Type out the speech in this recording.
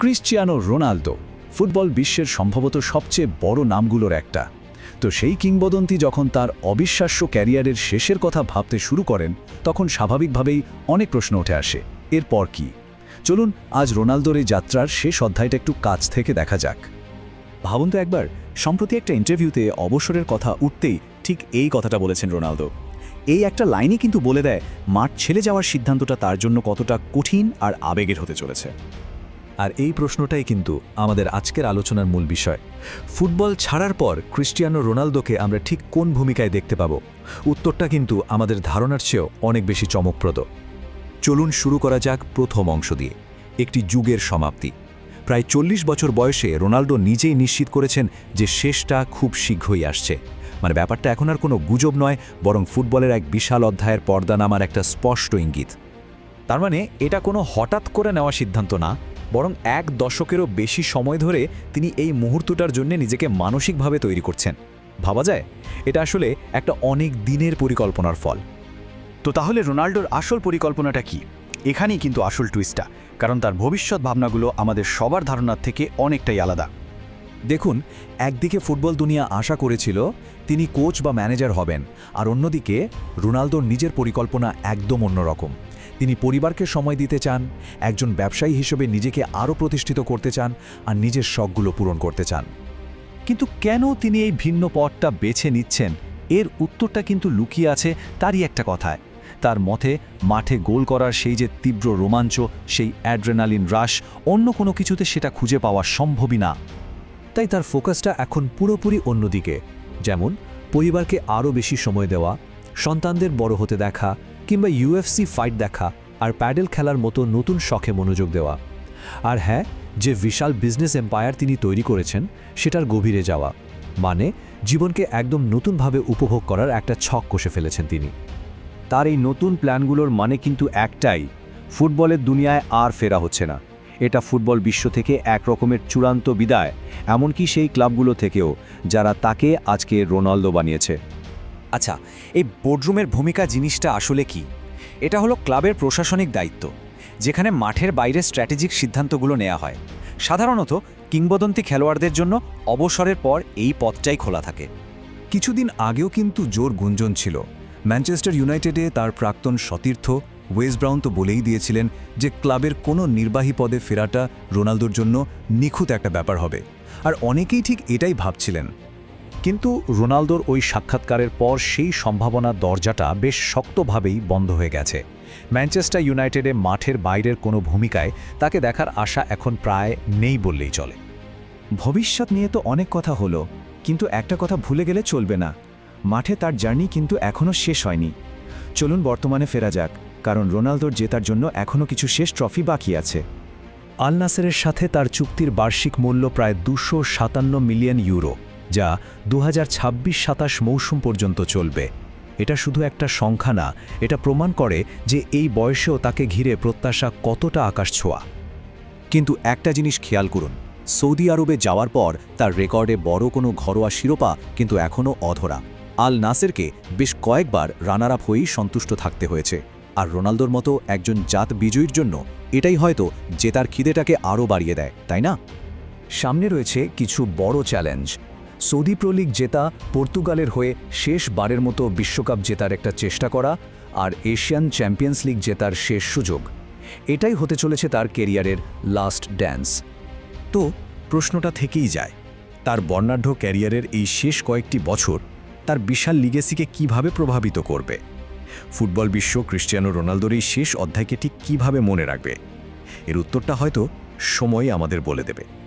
Cristiano Ronaldo, football বিশ্বের সম্ভবত সবচেয়ে বড় নামগুলোর একটা। তো সেই কিংবদন্তি যখন তার অবিশ্বাস্য ক্যারিয়ারের শেষের কথা ভাবতে শুরু করেন, তখন স্বাভাবিকভাবেই অনেক প্রশ্ন উঠে আসে, এরপর কি? চলুন আজ রোনালদোর এই যাত্রার শেষ অধ্যায়টা একটু কাছ থেকে দেখা যাক। ভাবুন তো একবার, সম্প্রতি একটা ইন্টারভিউতে অবসরের কথা উঠতেই ঠিক এই কথাটা বলেছেন রোনালদো। এই একটা লাইনই কিন্তু বলে দেয়, মাঠ ছেড়ে যাওয়ার সিদ্ধান্তটা তার জন্য কতটা কঠিন আর আবেগের হতে চলেছে। আর এই প্রশ্নটাই কিন্তু আমাদের আজকের আলোচনার মূল বিষয়। ফুটবল ছাড়ার পর ক্রিস্টিয়ানো রোনালদোকে আমরা ঠিক কোন ভূমিকায় দেখতে পাব? উত্তরটা কিন্তু আমাদের ধারণার চেয়েও অনেক বেশি চমকপ্রদ। চলুন শুরু করা যাক প্রথম অংশ দিয়ে। একটি যুগের সমাপ্তি। প্রায় চল্লিশ বছর বয়সে রোনালদো নিজেই নিশ্চিত করেছেন যে শেষটা খুব শীঘ্রই আসছে। মানে ব্যাপারটা এখন আর কোনো গুজব নয়, বরং ফুটবলের এক বিশাল অধ্যায়ের পর্দা নামার একটা স্পষ্ট ইঙ্গিত। তার মানে এটা কোনো হঠাৎ করে নেওয়া সিদ্ধান্ত না বরং এক দশকেরও বেশি সময় ধরে তিনি এই মুহূর্তটার জন্য নিজেকে মানসিকভাবে তৈরি করছেন। ভাবা যায়? এটা আসলে একটা অনেক দিনের পরিকল্পনার ফল। তো তাহলে রোনাল্ডোর আসল পরিকল্পনাটা কি? এখানেই কিন্তু আসল টুইস্টটা কারণ তার ভবিষ্যৎ ভাবনাগুলো আমাদের সবার ধারণার থেকে অনেকটাই আলাদা। দেখুন একদিকে ফুটবল দুনিয়া আশা করেছিল তিনি কোচ বা ম্যানেজার হবেন আর অন্যদিকে রোনালদোর নিজের পরিকল্পনা একদম অন্যরকম। তিনি পরিবারকে সময় দিতে চান, একজন ব্যবসায়ী হিসেবে নিজেকে আরও প্রতিষ্ঠিত করতে চান আর নিজের শখগুলো পূরণ করতে চান। কিন্তু কেন তিনি এই ভিন্ন পথটা বেছে নিচ্ছেন? এর উত্তরটা কিন্তু লুকিয়ে আছে তারই একটা কথায়। তার মতে, মাঠে গোল করার সেই যে তীব্র রোমাঞ্চ, সেই অ্যাড্রেনালিন রাশ, অন্য কোনো কিছুতে সেটা খুঁজে পাওয়া সম্ভবই না। তাই তার ফোকাসটা এখন পুরোপুরি অন্যদিকে। যেমন, পরিবারকে আরও বেশি সময় দেওয়া, সন্তানদের বড় হতে দেখা কিংবা ইউএফসি ফাইট দেখা আর প্যাডেল খেলার মতো নতুন শখে মনোযোগ দেওয়া। আর হ্যাঁ যে বিশাল বিজনেস এম্পায়ার তিনি তৈরি করেছেন, সেটার গভীরে যাওয়া। মানে জীবনকে একদম নতুনভাবে উপভোগ করার একটা ছক কষে ফেলেছেন তিনি। তার এই নতুন প্ল্যানগুলোর মানে কিন্তু একটাই, ফুটবলের দুনিয়ায় আর ফেরা হচ্ছে না। এটা ফুটবল বিশ্ব থেকে এক রকমের চূড়ান্ত বিদায়, এমনকি সেই ক্লাবগুলো থেকেও, যারা তাকে আজকে রোনালদো বানিয়েছে। আচ্ছা এই বোর্ডরুমের ভূমিকা জিনিসটা আসলে কি? এটা হলো ক্লাবের প্রশাসনিক দায়িত্ব, যেখানে মাঠের বাইরে স্ট্র্যাটেজিক সিদ্ধান্তগুলো নেওয়া হয়। সাধারণত কিংবদন্তি খেলোয়াড়দের জন্য অবসরের পর এই পথটাই খোলা থাকে। কিছুদিন আগেও কিন্তু জোর গুঞ্জন ছিল। ম্যানচেস্টার ইউনাইটেডে তার প্রাক্তন সতীর্থ ওয়েস ব্রাউন তো বলেই দিয়েছিলেন যে ক্লাবের কোনো নির্বাহী পদে ফেরাটা রোনালদোর জন্য নিখুঁত একটা ব্যাপার হবে। আর অনেকেই ঠিক এটাই ভাবছিলেন। কিন্তু রোনালদোর ওই সাক্ষাৎকারের পর সেই সম্ভাবনা দরজাটা বেশ শক্তভাবেই বন্ধ হয়ে গেছে। ম্যানচেস্টার ইউনাইটেডে মাঠের বাইরের কোনো ভূমিকায় তাকে দেখার আশা এখন প্রায় নেই বললেই চলে। ভবিষ্যৎ নিয়ে তো অনেক কথা হলো, কিন্তু একটা কথা ভুলে গেলে চলবে না। মাঠে তার জার্নি কিন্তু এখনও শেষ হয়নি। চলুন বর্তমানে ফেরা যাক, কারণ রোনালদোর জেতার জন্য এখনও কিছু শেষ ট্রফি বাকি আছে। আল নাসেরের সাথে তার চুক্তির বার্ষিক মূল্য প্রায় দুশো মিলিয়ন ইউরো। যা দু হাজার মৌসুম পর্যন্ত চলবে। এটা শুধু একটা সংখ্যা না, এটা প্রমাণ করে যে এই বয়সেও তাকে ঘিরে প্রত্যাশা কতটা আকাশ ছোঁয়া। কিন্তু একটা জিনিস খেয়াল করুন, সৌদি আরবে যাওয়ার পর তার রেকর্ডে বড় কোনো ঘরোয়া শিরোপা কিন্তু এখনও অধরা। আল নাসেরকে বেশ কয়েকবার রানার আপ হয়েই সন্তুষ্ট থাকতে হয়েছে। আর রোনালদোর মতো একজন জাত বিজয়ীর জন্য এটাই হয়তো জেতার খিদেটাকে আরও বাড়িয়ে দেয়, তাই না? সামনে রয়েছে কিছু বড় চ্যালেঞ্জ। সৌদি প্রো জেতা পর্তুগালের হয়ে শেষবারের মতো বিশ্বকাপ জেতার একটা চেষ্টা করা আর এশিয়ান চ্যাম্পিয়ন্স লিগ জেতার শেষ সুযোগ। এটাই হতে চলেছে তার কেরিয়ারের লাস্ট ড্যান্স। তো, প্রশ্নটা থেকেই যায়, তার বর্ণাঢ্য ক্যারিয়ারের এই শেষ কয়েকটি বছর তার বিশাল লিগেসিকে কীভাবে প্রভাবিত করবে? ফুটবল বিশ্ব ক্রিস্টিয়ানো রোনালদোর এই শেষ অধ্যায়কে ঠিক কীভাবে মনে রাখবে? এর উত্তরটা হয়তো সময় আমাদের বলে দেবে।